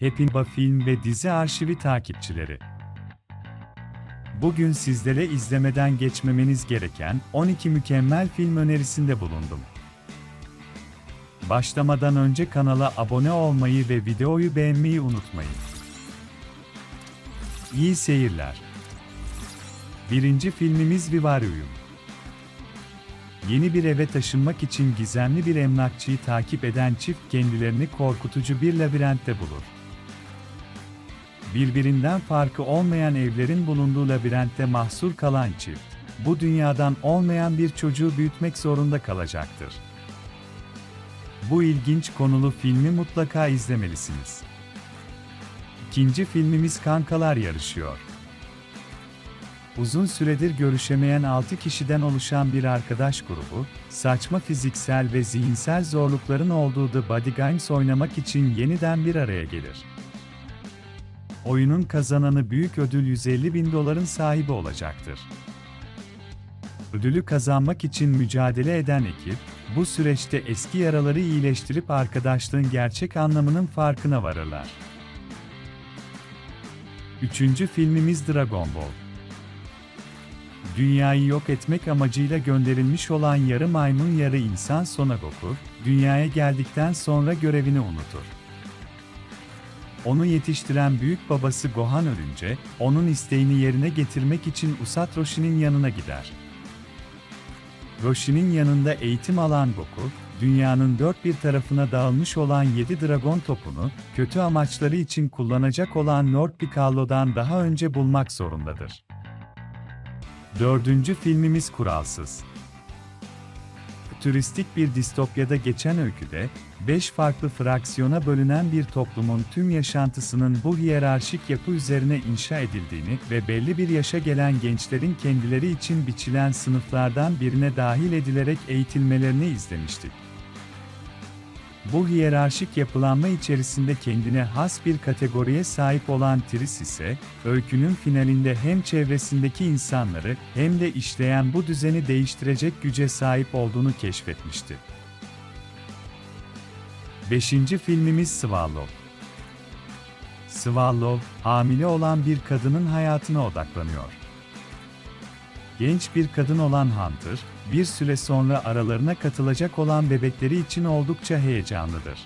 Hepinba Film ve Dizi Arşivi takipçileri. Bugün sizlere izlemeden geçmemeniz gereken 12 mükemmel film önerisinde bulundum. Başlamadan önce kanala abone olmayı ve videoyu beğenmeyi unutmayın. İyi seyirler. Birinci filmimiz Vivarium. Yeni bir eve taşınmak için gizemli bir emlakçıyı takip eden çift kendilerini korkutucu bir labirentte bulur. Birbirinden farkı olmayan evlerin bulunduğu labirentte mahsur kalan çift, bu dünyadan olmayan bir çocuğu büyütmek zorunda kalacaktır. Bu ilginç konulu filmi mutlaka izlemelisiniz. İkinci filmimiz Kankalar Yarışıyor. Uzun süredir görüşemeyen 6 kişiden oluşan bir arkadaş grubu, saçma fiziksel ve zihinsel zorlukların olduğu The Body Games oynamak için yeniden bir araya gelir. Oyunun kazananı büyük ödül 150 bin doların sahibi olacaktır. Ödülü kazanmak için mücadele eden ekip, bu süreçte eski yaraları iyileştirip arkadaşlığın gerçek anlamının farkına varırlar. Üçüncü filmimiz Dragon Ball. Dünyayı yok etmek amacıyla gönderilmiş olan yarı maymun yarı insan Son Goku, dünyaya geldikten sonra görevini unutur. Onu yetiştiren büyük babası Gohan ölünce, onun isteğini yerine getirmek için Usat Roshi'nin yanına gider. Roshi'nin yanında eğitim alan Goku, dünyanın dört bir tarafına dağılmış olan 7 dragon topunu, kötü amaçları için kullanacak olan Lord Piccolo'dan daha önce bulmak zorundadır. Dördüncü filmimiz Kuralsız. Fütüristik bir distopyada geçen öyküde, beş farklı fraksiyona bölünen bir toplumun tüm yaşantısının bu hiyerarşik yapı üzerine inşa edildiğini ve belli bir yaşa gelen gençlerin kendileri için biçilen sınıflardan birine dahil edilerek eğitilmelerini izlemiştik. Bu hiyerarşik yapılanma içerisinde kendine has bir kategoriye sahip olan Tris ise, öykünün finalinde hem çevresindeki insanları hem de işleyen bu düzeni değiştirecek güce sahip olduğunu keşfetmişti. Beşinci filmimiz Swallow. Swallow, hamile olan bir kadının hayatına odaklanıyor. Genç bir kadın olan Hunter, bir süre sonra aralarına katılacak olan bebekleri için oldukça heyecanlıdır.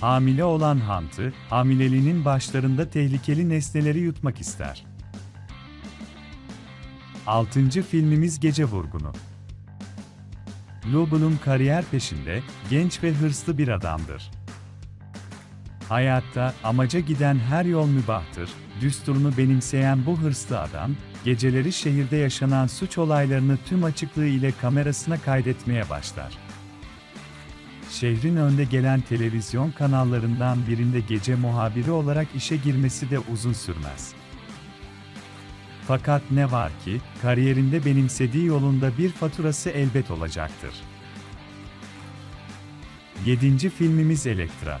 Hamile olan Hunter, hamileliğinin başlarında tehlikeli nesneleri yutmak ister. Altıncı filmimiz Gece Vurgunu. Bloom kariyer peşinde, genç ve hırslı bir adamdır. Hayatta, amaca giden her yol mübahtır, düsturunu benimseyen bu hırslı adam, geceleri şehirde yaşanan suç olaylarını tüm açıklığı ile kamerasına kaydetmeye başlar. Şehrin önde gelen televizyon kanallarından birinde gece muhabiri olarak işe girmesi de uzun sürmez. Fakat ne var ki, kariyerinde benimsediği yolunda bir faturası elbet olacaktır. 7. filmimiz Elektra.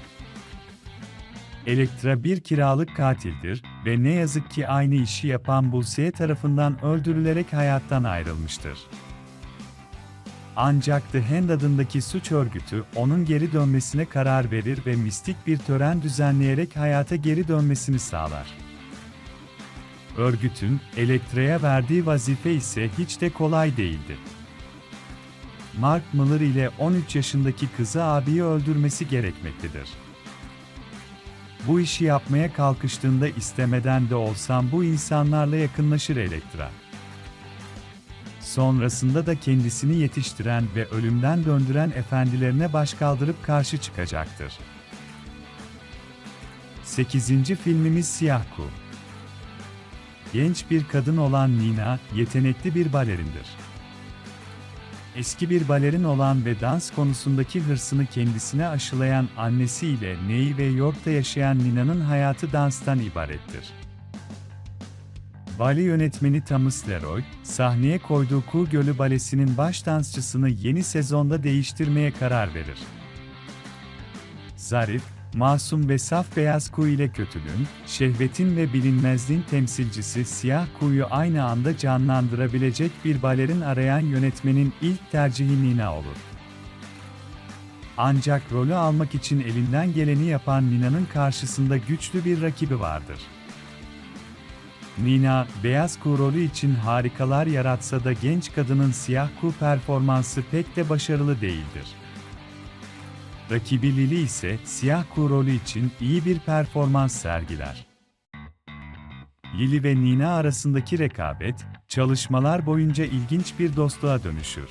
Elektra bir kiralık katildir ve ne yazık ki aynı işi yapan Buse tarafından öldürülerek hayattan ayrılmıştır. Ancak The Hand adındaki suç örgütü onun geri dönmesine karar verir ve mistik bir tören düzenleyerek hayata geri dönmesini sağlar. Örgütün Elektra'ya verdiği vazife ise hiç de kolay değildi. Mark Miller ile 13 yaşındaki kızı abiyi öldürmesi gerekmektedir. Bu işi yapmaya kalkıştığında istemeden de olsam bu insanlarla yakınlaşır Elektra. Sonrasında da kendisini yetiştiren ve ölümden döndüren efendilerine başkaldırıp karşı çıkacaktır. 8. filmimiz Siyah Kuğu. Genç bir kadın olan Nina, yetenekli bir balerindir. Eski bir balerin olan ve dans konusundaki hırsını kendisine aşılayan annesiyle Ney ve York'ta yaşayan Nina'nın hayatı danstan ibarettir. Bale yönetmeni Thomas Leroy, sahneye koyduğu Kuğu Gölü Balesi'nin baş dansçısını yeni sezonda değiştirmeye karar verir. Zarif, masum ve saf beyaz kuğu ile kötülüğün, şehvetin ve bilinmezliğin temsilcisi siyah kuğuyu aynı anda canlandırabilecek bir balerin arayan yönetmenin ilk tercihi Nina olur. Ancak rolü almak için elinden geleni yapan Nina'nın karşısında güçlü bir rakibi vardır. Nina, beyaz kuğu rolü için harikalar yaratsa da genç kadının siyah kuğu performansı pek de başarılı değildir. Rakibi Lily ise siyah kuğu rolü için iyi bir performans sergiler. Lily ve Nina arasındaki rekabet, çalışmalar boyunca ilginç bir dostluğa dönüşür.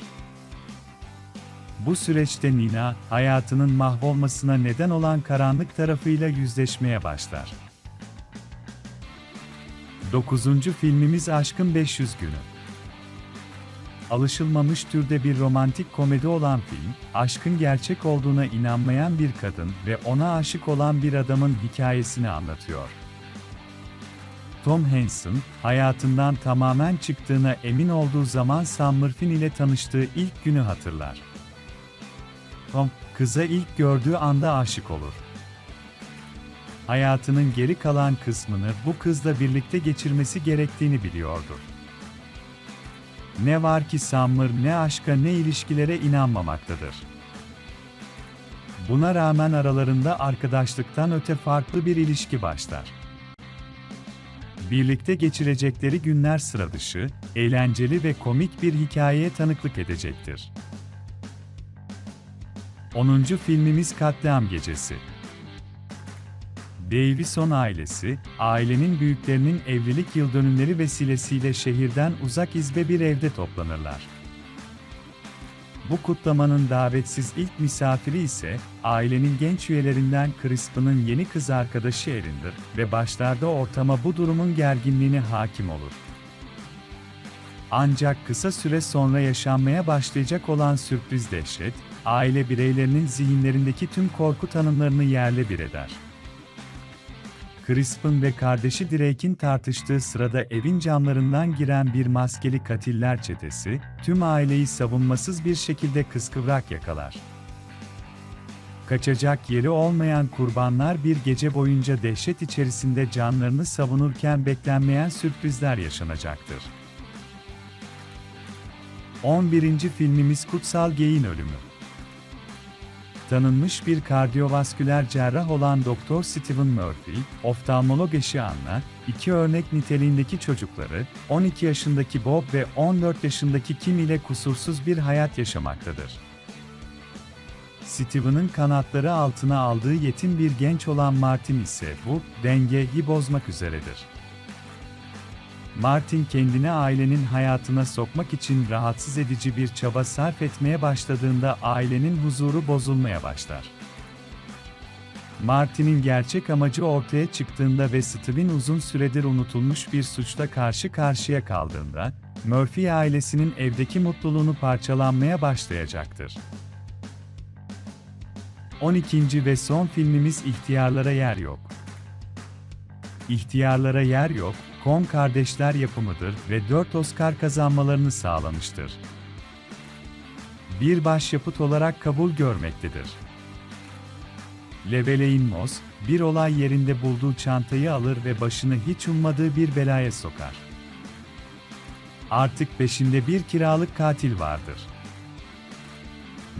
Bu süreçte Nina, hayatının mahvolmasına neden olan karanlık tarafıyla yüzleşmeye başlar. 9. filmimiz Aşkın 500 Günü. Alışılmamış türde bir romantik komedi olan film, aşkın gerçek olduğuna inanmayan bir kadın ve ona aşık olan bir adamın hikayesini anlatıyor. Tom Hansen, hayatından tamamen çıktığına emin olduğu zaman Sam Murphy ile tanıştığı ilk günü hatırlar. Tom, kıza ilk gördüğü anda aşık olur. Hayatının geri kalan kısmını bu kızla birlikte geçirmesi gerektiğini biliyordur. Ne var ki Summer ne aşka ne ilişkilere inanmamaktadır. Buna rağmen aralarında arkadaşlıktan öte farklı bir ilişki başlar. Birlikte geçirecekleri günler sıra dışı, eğlenceli ve komik bir hikayeye tanıklık edecektir. 10. filmimiz Katliam Gecesi. Davison ailesi, ailenin büyüklerinin evlilik yıldönümleri vesilesiyle şehirden uzak izbe bir evde toplanırlar. Bu kutlamanın davetsiz ilk misafiri ise, ailenin genç üyelerinden Crispin'ın yeni kız arkadaşı Erin'dir ve başlarda ortama bu durumun gerginliğine hakim olur. Ancak kısa süre sonra yaşanmaya başlayacak olan sürpriz dehşet, aile bireylerinin zihinlerindeki tüm korku tanımlarını yerle bir eder. Crispin ve kardeşi Drake'in tartıştığı sırada evin camlarından giren bir maskeli katiller çetesi, tüm aileyi savunmasız bir şekilde kıskıvrak yakalar. Kaçacak yeri olmayan kurbanlar bir gece boyunca dehşet içerisinde canlarını savunurken beklenmeyen sürprizler yaşanacaktır. 11. filmimiz Kutsal Geyin Ölümü tanınmış bir kardiyovasküler cerrah olan Dr. Stephen Murphy, oftalmolog eşi Anna, iki örnek niteliğindeki çocukları, 12 yaşındaki Bob ve 14 yaşındaki Kim ile kusursuz bir hayat yaşamaktadır. Steven'ın kanatları altına aldığı yetim bir genç olan Martin ise bu dengeyi bozmak üzeredir. Martin kendini ailenin hayatına sokmak için rahatsız edici bir çaba sarf etmeye başladığında ailenin huzuru bozulmaya başlar. Martin'in gerçek amacı ortaya çıktığında ve Steven uzun süredir unutulmuş bir suçla karşı karşıya kaldığında, Murphy ailesinin evdeki mutluluğunu parçalanmaya başlayacaktır. 12. ve son filmimiz İhtiyarlara Yer Yok. İhtiyarlara Yer Yok, Kon Kardeşler yapımıdır ve 4 Oscar kazanmalarını sağlamıştır. Bir başyapıt olarak kabul görmektedir. Leveleyin Moss, bir olay yerinde bulduğu çantayı alır ve başını hiç ummadığı bir belaya sokar. Artık peşinde bir kiralık katil vardır.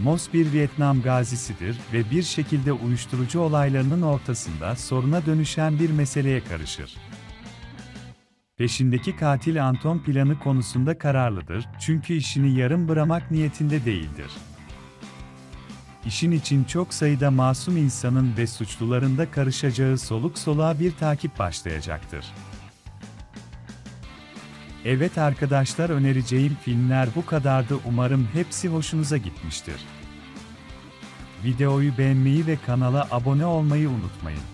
Moss bir Vietnam gazisidir ve bir şekilde uyuşturucu olaylarının ortasında soruna dönüşen bir meseleye karışır. Peşindeki katil Anton planı konusunda kararlıdır çünkü işini yarım bırakmak niyetinde değildir. İşin için çok sayıda masum insanın ve suçluların da karışacağı soluk soluğa bir takip başlayacaktır. Evet arkadaşlar önereceğim filmler bu kadardı umarım hepsi hoşunuza gitmiştir. Videoyu beğenmeyi ve kanala abone olmayı unutmayın.